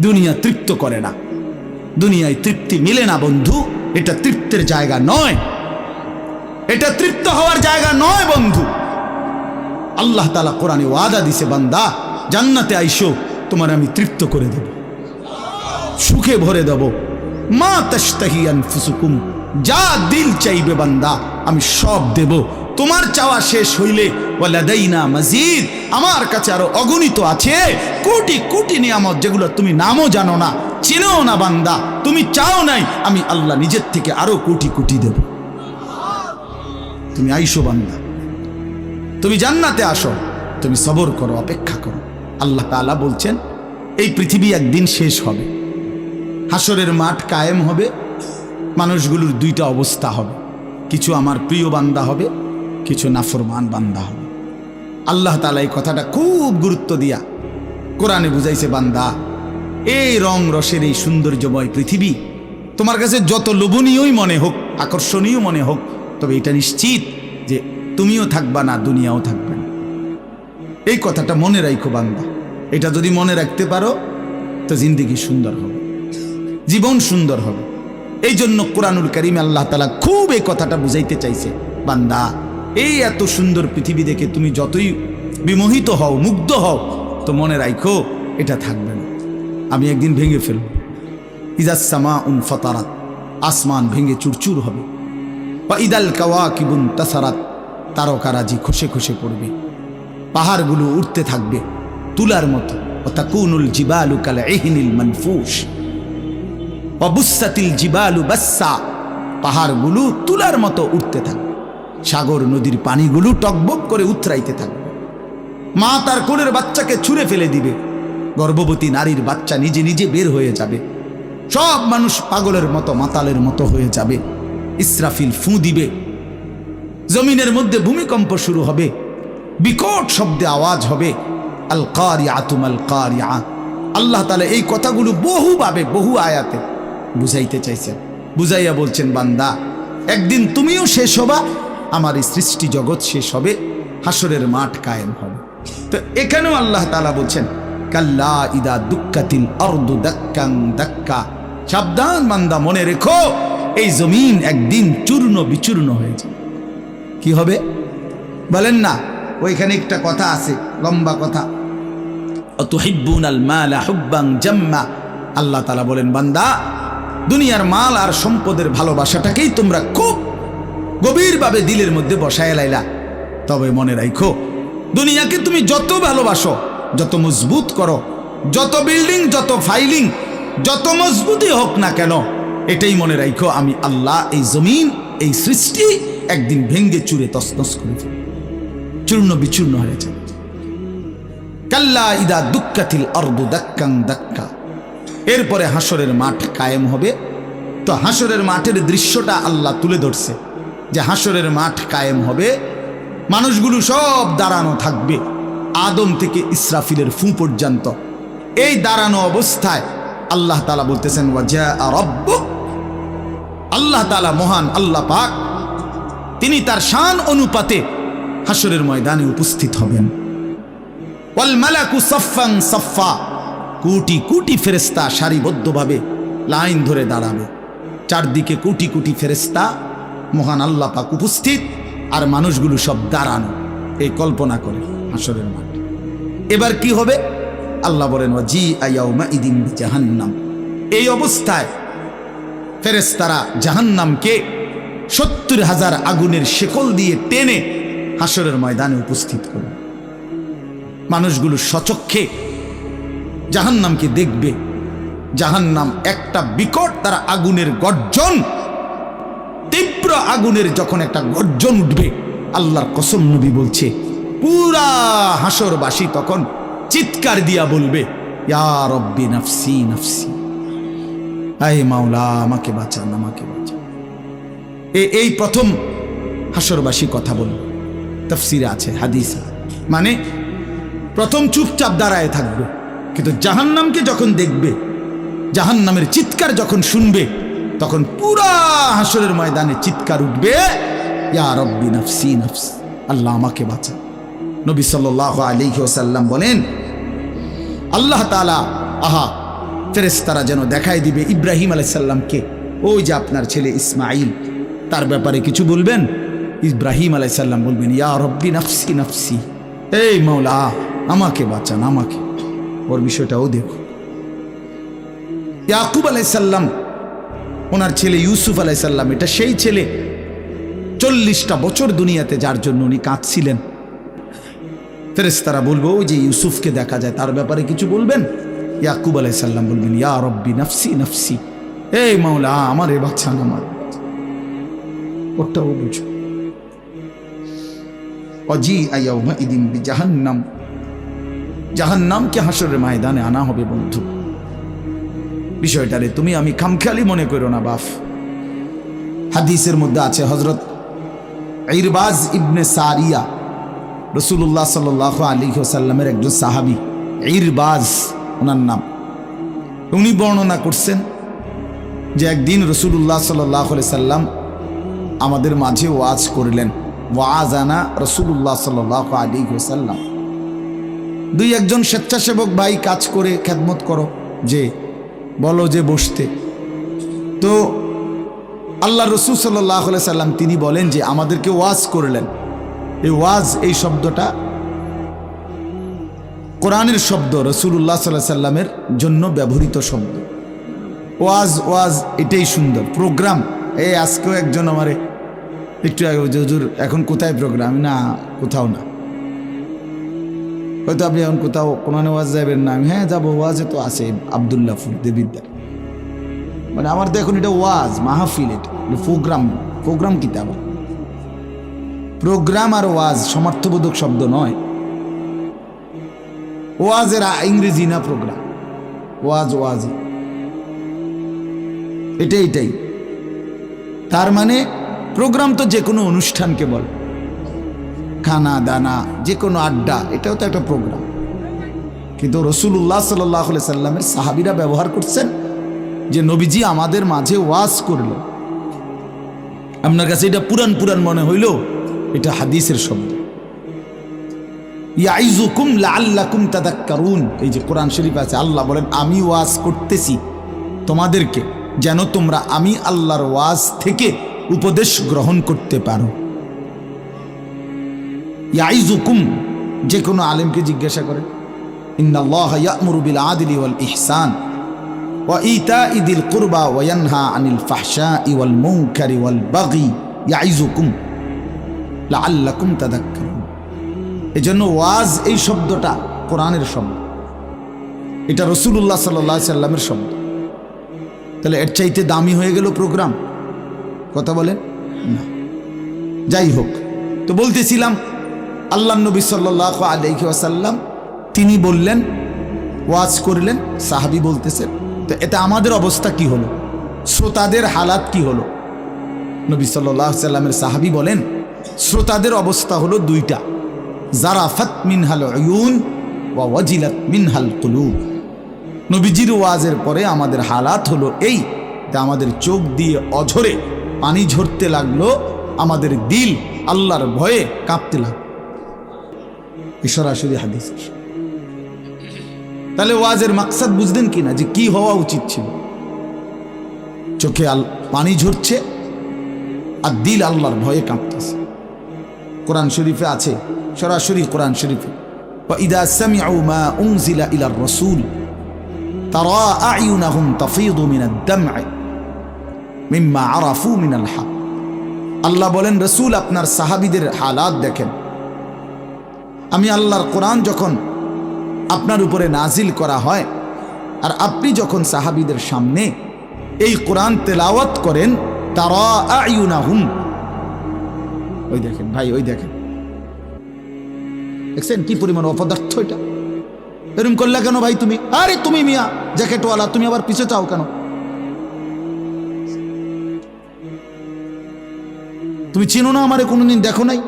দুনিয়া তৃপ্ত করে না। দুনিয়ায় তৃপ্তি মিলে না, বন্ধু। এটা তৃপ্তের জায়গা নয়। এটা তৃপ্ত হওয়ার জায়গা নয়, বন্ধু। আল্লাহ তালা কোরআনে ওয়াদা দিছে, বান্দা, জান্নাতে আইসো, তোমার আমি তৃপ্ত করে দেব। সুখে ভরে দেব। মা তাস্তাহিয়ান ফুসুকুম যা দিল চাইবে বান্দা, আমি সব দেব। তোমার চাওয়া শেষ হইলে, ওয়ালাদাইনা মাজিদ, আমার কাছে আরও অগণিত আছে। কোটি কোটি নিয়ামত যেগুলো তুমি নামও জানো না, চিনেও না বান্দা। তুমি চাও নাই, আমি আল্লাহ নিজের থেকে আরও কোটি কোটি দেব। তুমি আইসো বান্দা। তুমি জান্নাতে আসো, তুমি সবর করো, অপেক্ষা করো। আল্লাহ তাআলা বলছেন, এই পৃথিবী একদিন শেষ হবে। হাসরের মাঠ কায়েম হবে, মানুষগুলোর দুইটা অবস্থা হবে। কিছু আমার প্রিয় বান্দা হবে, কিছু নাফরমান বান্দা হবে। আল্লাহ তালা এই কথাটা খুব গুরুত্ব দিয়া কোরআনে বুঝাইছে, বান্দা, এই রং রসের এই সৌন্দর্যময় পৃথিবী তোমার কাছে যত লোভনীয়ই মনে হোক, আকর্ষণীয় মনে হোক, তবে এটা নিশ্চিত যে তুমিও থাকবা না, দুনিয়াও থাকবে না। এই কথাটা মনে রাখো বান্দা। এটা যদি মনে রাখতে পারো, তো জিন্দিগি সুন্দর হবে। জীবন সুন্দর হবে। এই জন্য কোরআনুল করিম আল্লাহ তালা খুব এই কথাটা বুঝাইতে চাইছে, বান্দা, এই এত সুন্দর পৃথিবী দেখে তুমি যতই বিমোহিত হও, মুগ্ধ হও, তো মনে রাখো এটা থাকবে না। আমি একদিন ভেঙে ফেলব। ইজাসমা উন ফতারাত, আসমান ভেঙে চুরচুর হবে। বা ইদাল কাওয়া কিবুন তাসারাত তারকারাজি খসে খসে পড়বে। পাহাড়গুলো উঠতে থাকবে তুলার মতো। অতাকুনুল জিবালু কাল এহিনিল মানফুস অবুসাতিল জিবালু বাসা পাহাড়গুলো তুলার মতো উঠতে থাকবে সাগর নদীর পানিগুলো টকবক করে উতরাইতে থাকবে মা তার কোলের বাচ্চাকে ছুঁড়ে ফেলে দিবে। গর্ভবতী নারীর বাচ্চা নিজে নিজে বের হয়ে যাবে। সব মানুষ পাগলের মতো, মাতালের মতো হয়ে যাবে। ইসরাফিল ফু দিবে। জমিনের মধ্যে ভূমিকম্প শুরু হবে। বিকট শব্দে আওয়াজ হবে। আল কারিয়া তুম আল কারিয়া আল্লাহ তালা এই কথাগুলো বহুভাবে, বহু আয়াতে বুঝাইতে চাইছেন বুঝাইয়া বলছেন, বান্দা, একদিন তুমিও শেষ হবা, আমার এই সৃষ্টি জগৎ শেষ হবে, হাসরের মাঠ কায়েম হবে। তো এখানেও আল্লাহ তালা বলছেন, কাল্লা ইদা দুঃখাতিল অর্দু দাক্কাং দাক্কা। সাবধান বান্দা, মনে রেখো, এই জমিন একদিন চূর্ণ বিচূর্ণ হয়ে যাবে। কি হবে? বলেন না, ওইখানে একটা কথা আছে, লম্বা কথা। অতুহিব্বুন আল মালা হুব্বাং জাম্মা। আল্লাহ তালা বলেন, বান্দা দুনিয়ার মাল আর সম্পদের ভালোবাসাটাকেই তোমরা খুব গভীরভাবে দিলের মধ্যে বসায় লাইলা। তবে মনে রাখো দুনিয়াকে তুমি যত ভালোবাসো, যত মজবুত করো, যত বিল্ডিং যত ফাইলিং যত মজবুতই হোক না কেন, এটাই মনে রাখো আমি আল্লাহ এই জমিন, এই সৃষ্টি একদিন ভেঙ্গে চুরে তসনস করে চূর্ণ বিচূর্ণ হয়ে যাবে। কাল্লা ইদা দুঃখাতিল অর্ধ দাক্কাং দাক্কা। এরপরে হাসরের মাঠ কায়েম হবে। তো হাসরের মাঠের দৃশ্যটা আল্লাহ তুলে ধরছে যে হাসরের মাঠ কায়েম হবে। মানুষগুলো সব দাঁড়ানো থাকবে আদম থেকে ইসরাফিলের ফু পর্যন্ত। এই দাঁড়ানো অবস্থায় আল্লাহ তালা বলতেছেন আল্লাহ তালা মহান আল্লাহ পাক, তিনি তার শান অনুপাতে হাসরের ময়দানে উপস্থিত হবেন। সাফা কোটি কোটি ফেরেস্তা সারিবদ্ধভাবে লাইন ধরে দাঁড়াবে। চারদিকে কোটি কোটি ফেরেস্তা মহান আল্লাহ পাক উপস্থিত, আর মানুষগুলো সব দাঁড়ানো। এই কল্পনা করে হাসরের মাঠ। এবার কি হবে? আল্লাহ বলেন জি আয়াউমা ইদিন জাহান্নাম এই অবস্থায় ফেরেস্তারা জাহান্নামকে সত্তর হাজার আগুনের শেকল দিয়ে টেনে হাসরের ময়দানে উপস্থিত করবে। মানুষগুলো সচক্ষে জাহান্নামকে দেখবে। জাহান্নাম একটা বিকট তারা আগুনের গর্জন, তীব্র আগুনের যখন একটা গর্জন উঠবে, আল্লাহর কসম নবী বলছে, পুরা হাসরবাসী তখন চিৎকার দিয়া বলবে, ইয়া রব্বি নফসি নফসি। আয় মাওলা, আমাকে বাঁচান আমাকে বাঁচান। এ- এই প্রথম হাসরবাসী কথা বলবে তফসিরে আছে, হাদিস মানে প্রথম চুপচাপ দাঁড়ায় থাকবে। কিন্তু জাহান্নামকে যখন দেখবে, জাহান্নামের চিৎকার যখন শুনবে, তখন পুরা হাসরের ময়দানে চিৎকার উঠবে, ইয়া আল্লাহ আমাকে বাঁচা। নবী সাল্লাহ আলী ওসাল্লাম বলেন, আল্লাহ তালা আহা ফেরেস্তারা যেন দেখায় দিবে ইব্রাহিম আলাইসাল্লামকে ওই যে আপনার ছেলে ইসমাইল তার ব্যাপারে কিছু বলবেন? ইব্রাহিম আলাইসাল্লাম বলবেন, ইয়া রব্বি নফসি নফসি, এই মাওলা, আমাকে বাঁচান, আমাকে। ওর বিষয়টাও দেখো। ইয়াকুব আলাইসাল্লাম, ওনার ছেলে ইউসুফ আলাইসাল্লাম, এটা সেই ছেলে, চল্লিশটা বছর দুনিয়াতে যার জন্য উনি কাঁদছিলেন। ফেরেস্তারা বলব, ওই যে ইউসুফকে দেখা যায়, তার ব্যাপারে কিছু বলবেন? ইয়াকুব আলাইসাল্লাম বলবেন, ইয়া রব্বি নফসি নফসি। এই মাওলা, আমার এ বাচ্চা না আমার ওটাও বুঝো। অজি আয়াউমা ইদিন বি জাহান্নাম জাহান্নামকে হাসরের ময়দানে আনা হবে, বন্ধু। বিষয়টারে তুমি আমি খামখেয়ালি মনে করো না, বাফ। হাদিসের মধ্যে আছে হজরত ইরবাজ ইবনে সারিয়া রসুল্লাহ সাল আলী সাল্লামের একজন সাহাবি, ইরবাজ, ওনার নাম। উনি বর্ণনা করছেন যে একদিন রসুল্লাহ সাল্লাহ সাল্লাম আমাদের মাঝে ওয়াজ করলেন। ওয়াজ আনা রসুল্লাহ সাল্লাহ আলী সাল্লাম দুই একজন স্বেচ্ছাসেবক ভাই কাজ করে খেদমত করো, যে বলো যে বসতে। তো আল্লাহ রসুল সাল্লাহ সাল্লাম তিনি বলেন যে আমাদেরকে ওয়াজ করলেন। এই ওয়াজ, এই শব্দটা কোরআনের শব্দ রসুল্লাহ সাল্লাহ সাল্লামের জন্য ব্যবহৃত শব্দ। ওয়াজ ওয়াজ, এটাই সুন্দর। প্রোগ্রাম, এই আজকেও একজন আমারে, একটু আগে হুজুর, এখন কোথায় প্রোগ্রাম? না, কোথাও না। হয়তো আপনি এখন কোথাও কোনো ওয়াজ যাবেন না। আমি হ্যাঁ যাব, ওয়াজে তো আছে আবদুল্লাহ দেবিদ্দার মানে আমার দেখুন এটা ওয়াজ, মাহফিল এটা প্রোগ্রাম প্রোগ্রাম কি তা প্রোগ্রাম আর ওয়াজ সমার্থবোধক শব্দ নয়। ওয়াজের ইংরেজি না প্রোগ্রাম। ওয়াজ ওয়াজি এটাই এটাই। তার মানে প্রোগ্রাম তো যে কোনো অনুষ্ঠানকে বল। খানা, দানা যে কোনো আড্ডা, এটাও তো একটা প্রোগ্রাম কিন্তু রসুল্লাহ সাল্লাহ সাল্লামের সাহাবিরা ব্যবহার করছেন যে নবীজি আমাদের মাঝে ওয়াজ করল। আপনার কাছে এটা পুরান পুরান মনে হইল? এটা হাদিসের শব্দ। ইয়াইজুকুম লাআল্লাকুম তাদাক্কারুন। এই যে কোরআন শরীফ আছে, আল্লাহ বলেন, আমি ওয়াজ করতেছি তোমাদেরকে, যেন তোমরা আমি আল্লাহর ওয়াজ থেকে উপদেশ গ্রহণ করতে পারো। ইয়াইজুকুম যে কোনো আলেমকে জিজ্ঞাসা করে। ইন্নাল্লাহ ইয়ামুরুবিল আদিল ওয়াল ইহসান ও ইতা ইদিল কুরবা ওয়ানহা আনিল ফাহশা ইওয়াল মুনকারি ওয়াল বাগি। ইয়াইজুকুম লাআল্লাকুম এই জন্য ওয়াজ এই শব্দটা কোরআনের শব্দ। এটা রসুলুল্লাহ সাল্লাহ সাল্লামের শব্দ। তাহলে এর চাইতে দামি হয়ে গেল প্রোগ্রাম। কথা বলে না। যাই হোক, তো বলতেছিলাম আল্লাহ নবী সাল্লাহ আলহি আসাল্লাম তিনি বললেন, ওয়াজ করলেন, সাহাবি বলতেছেন তো এটা আমাদের অবস্থা কি হলো? শ্রোতাদের হালাত কি হলো? নবী সাল্লাহ সাল্লামের সাহাবি বলেন, শ্রোতাদের অবস্থা হলো দুইটা। জারাফাত মিনহাল অয়ুন ওয়া ওয়াজিলাত মিনহাল কুলুব। নবীজির ওয়াজের পরে আমাদের হালাত হলো এই আমাদের চোখ দিয়ে অঝরে পানি ঝরতে লাগল, আমাদের দিল আল্লাহর ভয়ে কাঁপতে লাগল। সরাসরি হাদিস তাহলে ওয়াজের মাকসাদ বুঝলেন কি না যে কি হওয়া উচিত ছিল? চোখে আল, পানি ঝরছে আর দিল আল্লাহর ভয়ে কাঁপতেছে। কোরআন শরীফে আছে, সরাসরি কোরআন শরীফে আল্লাহ বলেন, রসুল আপনার সাহাবিদের হালাত দেখেন। আমি আল্লাহর কোরআন যখন আপনার উপরে নাজিল করা হয়, আর আপনি যখন সাহাবিদের সামনে এই কোরআন তেলাওয়াত করেন তারা আইউনাহুম ওই দেখেন ভাই, ওই দেখেন। দেখছেন কি পরিমাণ অপদার্থ এটা? এরম করলে কেন ভাই তুমি? আরে তুমি মিয়া, জ্যাকেটওয়ালা, তুমি আবার পিছে চাও কেন? তুমি চিনো না আমারে কোনোদিন, দেখো নাই?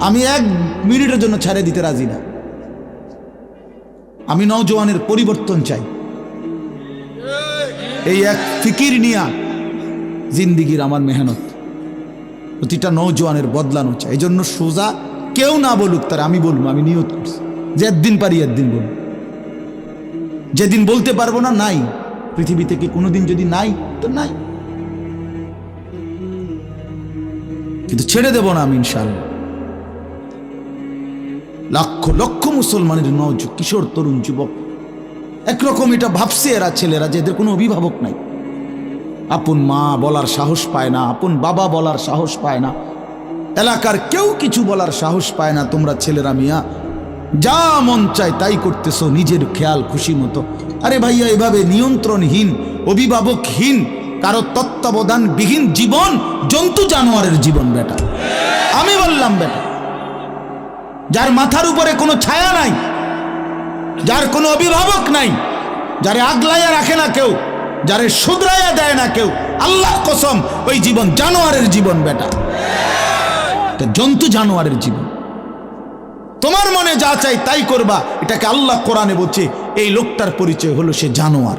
আমি এক মিনিটের জন্য ছেড়ে দিতে রাজি না। আমি নওজোয়ানের পরিবর্তন চাই। এই এক ফিকির নিয়া জিন্দিগির আমার মেহনত। প্রতিটা নৌজওয়ানের বদলানো চাই। এই জন্য সোজা কেউ না বলুক তার আমি বলব, আমি নিয়ত করছি। যে একদিন পারি একদিন বলব যেদিন বলতে পারব না, নাই। পৃথিবী থেকে কোনোদিন যদি নাই, তো নাই। কিন্তু ছেড়ে দেব না আমি ইনশাল্লাহ লক্ষ লক্ষ মুসলমানের নজ, কিশোর, তরুণ, যুবক। একরকম এটা ভাবছে এরা, ছেলেরা, যে এদের কোনো অভিভাবক নাই। আপন মা বলার সাহস পায় না, আপন বাবা বলার সাহস পায় না। এলাকার কেউ কিছু বলার সাহস পায় না, তোমরা ছেলেরা মিয়া। যা মন চায় তাই করতেছো, নিজের খেয়াল, খুশি মতো। আরে ভাইয়া, এভাবে নিয়ন্ত্রণহীন, অভিভাবকহীন, কারও তত্ত্বাবধানবিহীন জীবন, জন্তু জানোয়ারের জীবন, বেটা। আমি বললাম, বেটা যার মাথার উপরে কোনো ছায়া নাই, যার কোনো অভিভাবক নাই, যারে আগলাইয়া রাখে না কেউ, যারে শুধরাইয়া দেয় না কেউ আল্লাহ কসম, ওই জীবন জানোয়ারের জীবন বেটা। জন্তু জানোয়ারের জীবন। তোমার মনে যা চাই তাই করবা, এটাকে আল্লাহ কোরআনে বলছে, এই লোকটার পরিচয় হলো সে জানোয়ার।